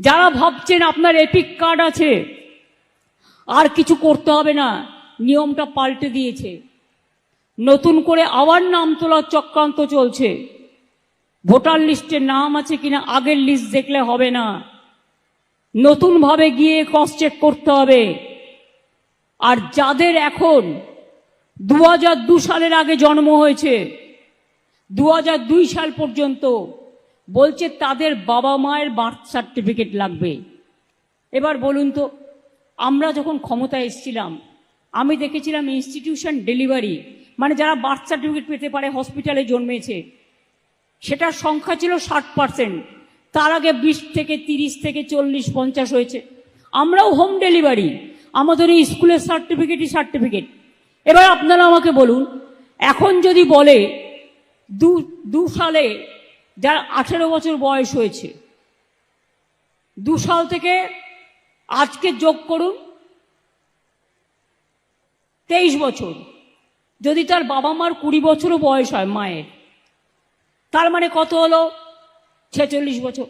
যারা ভাবছেন আপনার এপিক কার্ড আছে, আর কিছু করতে হবে না, নিয়মটা পাল্টে দিয়েছে। নতুন করে আবার নাম তোলার চক্রান্ত চলছে। ভোটার লিস্টে নাম আছে কিনা আগের লিস্ট দেখলে হবে না। নতুনভাবে গিয়ে ক্রস চেক করতে হবে। আর যাদের এখন দু সালের আগে জন্ম হয়েছে দু সাল পর্যন্ত বলছে তাদের বাবা মায়ের বার্থ সার্টিফিকেট লাগবে। এবার বলুন তো, আমরা যখন ক্ষমতায় এসেছিলাম, আমি দেখেছিলাম ইনস্টিটিউশন ডেলিভারি মানে যারা বার্থ সার্টিফিকেট পেতে পারে হসপিটালে জন্মেছে, সেটার সংখ্যা ছিল ষাট পার্সেন্ট তার আগে বিশ থেকে তিরিশ থেকে চল্লিশ পঞ্চাশ হয়েছে। আমরাও হোম ডেলিভারি আমাদের এই স্কুলের সার্টিফিকেটই সার্টিফিকেট এবার আপনারা আমাকে বলুন, এখন যদি বলে দু সালে যার আঠেরো বছর বয়স হয়েছে। দু সাল থেকে আজকে যোগ করুন, তেইশ বছর। যদি তার বাবা মার কুড়ি বছরও বয়স হয় মায়ের, তার মানে কত হলো? ছেচল্লিশ বছর।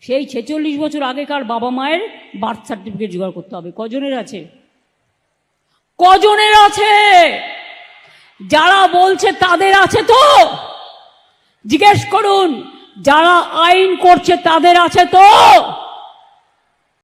সেই ছেচল্লিশ বছর আগেকার বাবা মায়ের বার্থ সার্টিফিকেট জোগাড় করতে হবে। কজনের আছে? কজনের আছে? যারা বলছে তাদের আছে তো? জিজ্ঞেস করুন যারা আইন করছে তাদের আছে তো?